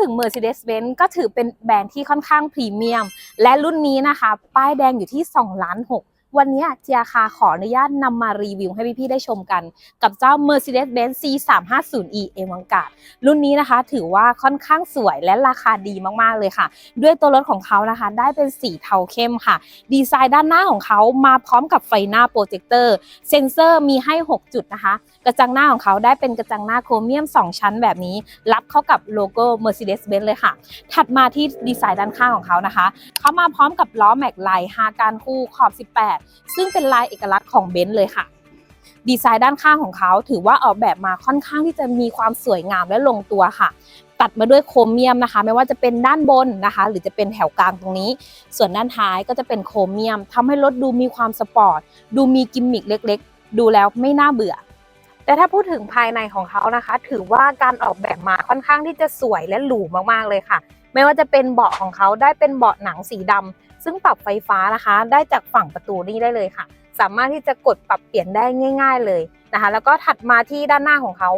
ถึง Mercedes-Benz ก็ถือเป็นแบรนด์ที่ค่อนข้างพรีเมียม และรุ่นนี้นะคะ ป้ายแดงอยู่ที่ 2 ล้าน6 วันนี้เจียคาขออนุญาตนำมารีวิวให้พี่ๆได้ชมกัน กับเจ้า Mercedes-Benz C350e a v a n g a r d รุ่นนี้นะคะ ถือว่าค่อนข้างสวยและราคาดีมากๆเลยค่ะ ด้วยตัวรถของเขานะคะ ได้เป็นสีเทาเข้มค่ะ ดีไซน์ด้านหน้าของเขามาพร้อมกับไฟหน้าโปรเจคเตอร์เซ็นเซอร์มีให้ 6 จุดนะคะ กระจังหน้าของเขาได้เป็นกระจังหน้าโครเมียม 2 ชั้นแบบนี้ รับเข้ากับโลโก้ Mercedes-Benz เลยค่ะ ถัดมาที่ดีไซน์ด้านข้างของเขานะคะเขามาพร้อมกับล้อแม็กไลน์ฮาการคู่ขอบ 18ซึ่งเป็นลายเอกลักษณ์ของเบนซ์เลยค่ะ ดีไซน์ด้านข้างของเขาถือว่าออกแบบมาค่อนข้างที่จะมีความสวยงามและลงตัวค่ะ ตัดมาด้วยโครเมียมนะคะ ไม่ว่าจะเป็นด้านบนนะคะ หรือจะเป็นแถวกลางตรงนี้ ส่วนด้านท้ายก็จะเป็นโครเมียมทำให้รถดูมีความสปอร์ตดูมีกิมมิคเล็ก ๆ ดูแล้วไม่น่าเบื่อแต่ถ้าพูดถึงภายในของเขานะคะ ถือว่าการออกแบบมาค่อนข้างที่จะสวยและหรูมากๆเลยค่ะ ไม่ว่าจะเป็นเบาะของเขาได้เป็นเบาะหนังสีดำ ซึ่งปรับไฟฟ้านะคะ ได้จากฝั่งประตูนี้ได้เลยค่ะ สามารถที่จะกดปรับเปลี่ยนได้ง่าย ๆเลยนะคะ แล้วก็ถัดมาที่ด้านหน้าของเขา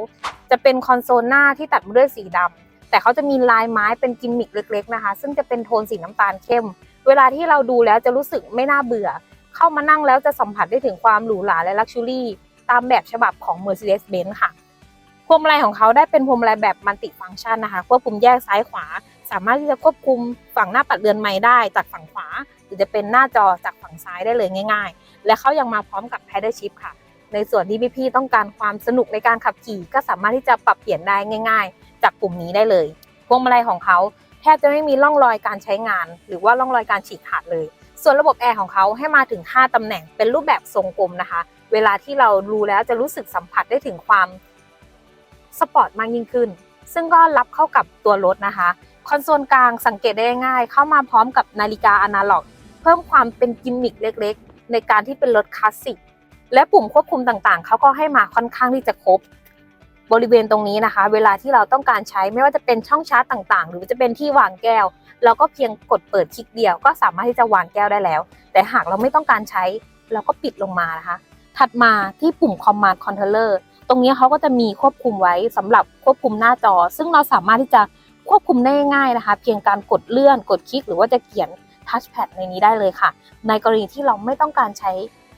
จะเป็นคอนโซลหน้าที่ตัดมาด้วยสีดำแต่เขาจะมีลายไม้เป็นกิมมิคเล็ก ๆนะคะ ซึ่งจะเป็นโทนสีน้ำตาลเข้ม เวลาที่เราดูแล้วจะรู้สึกไม่น่าเบื่อ เข้ามานั่งแล้วจะสัมผัสได้ถึงความหรูหราและลักชัวรี่ตามแบบฉบับของ Mercedes-Benz ค่ะพวงมาลัยของเขาได้เป็นพวงมาลัยแบบมัลติฟังก์ชันนะคะควบคุมแยกซ้ายขวา สามารถที่จะควบคุมฝั่งหน้าปัดเรือนไม้ได้จากฝั่งขวา หรือจะเป็นหน้าจอจากฝั่งซ้ายได้เลยง่าย ๆ และเขายังมาพร้อมกับ Pedal Shift ค่ะ ในส่วนที่พี่ๆต้องการความสนุกในการขับขี่ก็สามารถที่จะปรับเปลี่ยนได้ง่าย ๆ จากปุ่มนี้ได้เลยพวงมาลัยของเขาแทบจะไม่มีร่องรอยการใช้งาน หรือว่าร่องรอยการฉีกขาดเลย ส่วนระบบแอร์ของเขาให้มาถึง 5ตำแหน่งเป็นรูปแบบทรงกลมนะคะ เวลาที่เราดูแล้วจะรู้สึกสัมผัสได้ถึงความสปอร์ตมากยิ่งขึ้น ซึ่งก็รับเข้ากับตัวรถนะคะ คอนโซลกลางสังเกตได้ง่าย เข้ามาพร้อมกับนาฬิกาอนาล็อก เพิ่มความเป็นกิมมิคเล็กๆ ในการที่เป็นรถคลาสสิกและปุ่มควบคุมต่างๆ เขาก็ให้มาค่อนข้างที่จะครบบริเวณตรงนี้นะคะ เวลาที่เราต้องการใช้ไม่ว่าจะเป็นช่องชาร์จต่างๆ หรือจะเป็นที่วางแก้ว เราก็เพียงกดเปิดคลิกเดียวก็สามารถที่จะวางแก้วได้แล้ว แต่หากเราไม่ต้องการใช้เราก็ปิดลงมานะคะ ถัดมาที่ปุ่ม Command Controller ตรงนี้เขาก็จะมีควบคุมไว้สำหรับควบคุมหน้าจอ ซึ่งเราสามารถที่จะ ควบคุมได้ง่ายนะคะ เพียงการกดเลื่อนกดคลิก หรือว่าจะเขียนทัชแพดในนี้ได้เลยค่ะ ในกรณีที่เราไม่ต้องการใช้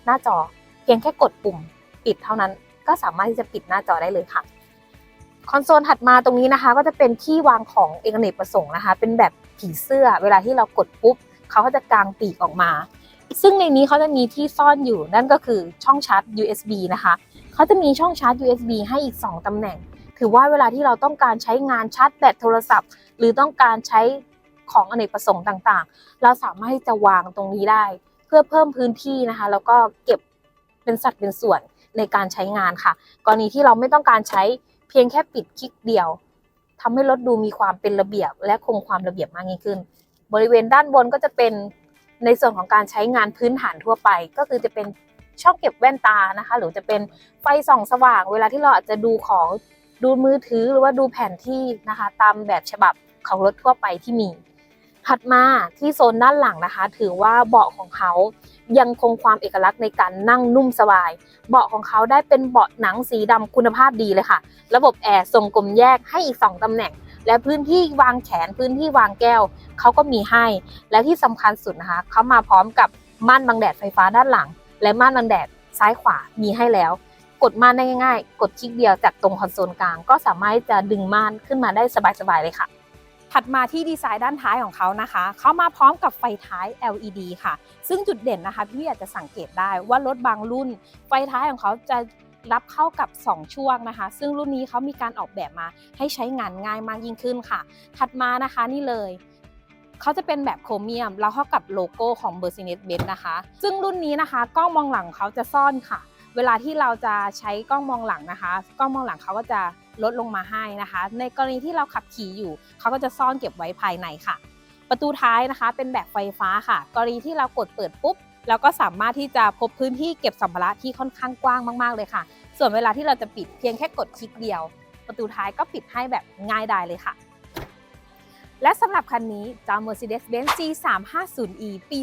หน้าจอ เพียงแค่กดปุ่มปิดเท่านั้น ก็สามารถที่จะปิดหน้าจอได้เลยค่ะคอนโซลถัดมาตรงนี้นะคะ ก็จะเป็นที่วางของเอกเนกประสงค์นะคะ เป็นแบบผีเสื้อ เวลาที่เรากดปุ๊บเขาก็จะกางปีกออกมา ซึ่งในนี้เขาจะมีที่ซ่อนอยู่นั่นก็คือช่องชาร์จ USB นะคะเขาจะมีช่องชาร์จ USB ให้อีก 2 ตำแหน่ง ถือว่าเวลาที่เราต้องการใช้งานชาร์จแบตโทรศัพท์ หรือต้องการใช้ของอเนกประสงค์ต่างๆ เราสามารถที่จะวางตรงนี้ได้ เพื่อเพิ่มพื้นที่นะคะ แล้วก็เก็บเป็นสัดเป็นส่วนในการใช้งานค่ะ กรณีที่เราไม่ต้องการใช้เพียงแค่ปิดคลิกเดียวทำให้รถดูมีความเป็นระเบียบ และคงความระเบียบมากยิ่งขึ้น บริเวณด้านบนก็จะเป็นในส่วนของการใช้งานพื้นฐานทั่วไป ก็คือจะเป็นช่องเก็บแว่นตานะคะ หรือจะเป็นไฟส่องสว่าง เวลาที่เราอาจจะดูของ ดูมือถือหรือว่าดูแผนที่นะคะ ตามแบบฉบับของรถทั่วไปที่มี ถัดมาที่โซนด้านหลังนะคะ ถือว่าเบาะของเขายังคงความเอกลักษณ์ในการนั่งนุ่มสบาย เบาะของเขาได้เป็นเบาะหนังสีดำคุณภาพดีเลยค่ะ ระบบแอร์ทรงกลมแยกให้อีก 2ตำแหน่ง และพื้นที่วางแขนพื้นที่วางแก้ว เขาก็มีให้ และที่สำคัญสุดนะคะ เขามาพร้อมกับม่านบังแดดไฟฟ้าด้านหลัง และม่านบังแดดซ้ายขวามีให้แล้ว กดม่านได้ง่าย ๆ กดคลิกเดียวจากตรงคอนโซลกลาง ก็สามารถจะดึงม่านขึ้นมาได้สบายๆเลยค่ะ ถัดมาที่ดีไซน์ด้านท้ายของเขานะคะ เขามาพร้อมกับไฟท้าย LED ค่ะ ซึ่งจุดเด่นนะคะพี่อยากจะสังเกตได้ว่ารถบางรุ่น ไฟท้ายของเขาจะรับเข้ากับ 2 ช่วงนะคะ ซึ่งรุ่นนี้เขามีการออกแบบมาให้ใช้งานง่ายมากยิ่งขึ้นค่ะ ถัดมานะคะนี่เลยเขาจะเป็นแบบโครเมียม แล้วเข้ากับโลโก้ของ Mercedes-Benz นะคะ ซึ่งรุ่นนี้นะคะกล้องมองหลังเขาจะซ่อนค่ะ เวลาที่เราจะใช้กล้องมองหลังนะคะ กล้องมองหลังเขาก็จะลดลงมาให้นะคะ ในกรณีที่เราขับขี่อยู่ เขาก็จะซ่อนเก็บไว้ภายในค่ะ ประตูท้ายนะคะ เป็นแบบไฟฟ้าค่ะ กรณีที่เรากดเปิดปุ๊บเราก็สามารถที่จะพบพื้นที่เก็บสัมภาระที่ค่อนข้างกว้างมาก ๆ เลยค่ะ ส่วนเวลาที่เราจะปิดเพียงแค่กดคลิกเดียว ประตูท้ายก็ปิดให้แบบง่ายดายเลยค่ะ และสำหรับคันนี้เจ้า Mercedes-Benz C350e ปี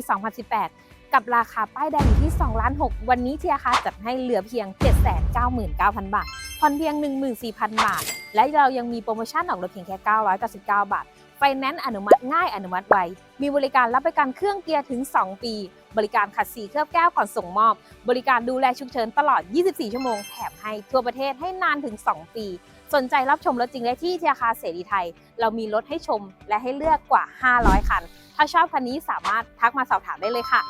2018 กับราคาป้ายแดงอยู่ที่2ล้าน6วันนี้เทียคาจัดให้เหลือเพียง 799,000 บาทผ่อนเพียง 14,000 บาท และเรายังมีโปรโมชั่นออกรถเพียงแค่ 999 บาทไฟแนนซ์อนุมัติง่ายอนุมัติไว มีบริการรับประกันเครื่องเกียร์ถึง 2 ปี บริการขัดสีเคลือบแก้วก่อนส่งมอบ บริการดูแลฉุกเฉินตลอด 24 ชั่วโมง แถมให้ทั่วประเทศให้นานถึง 2 ปี สนใจรับชมรถจริงได้ที่ธนาคารเสรีไทย เรามีรถให้ชมและให้เลือกกว่า 500 คัน ถ้าชอบคันนี้สามารถทักมาสอบถามได้เลยค่ะ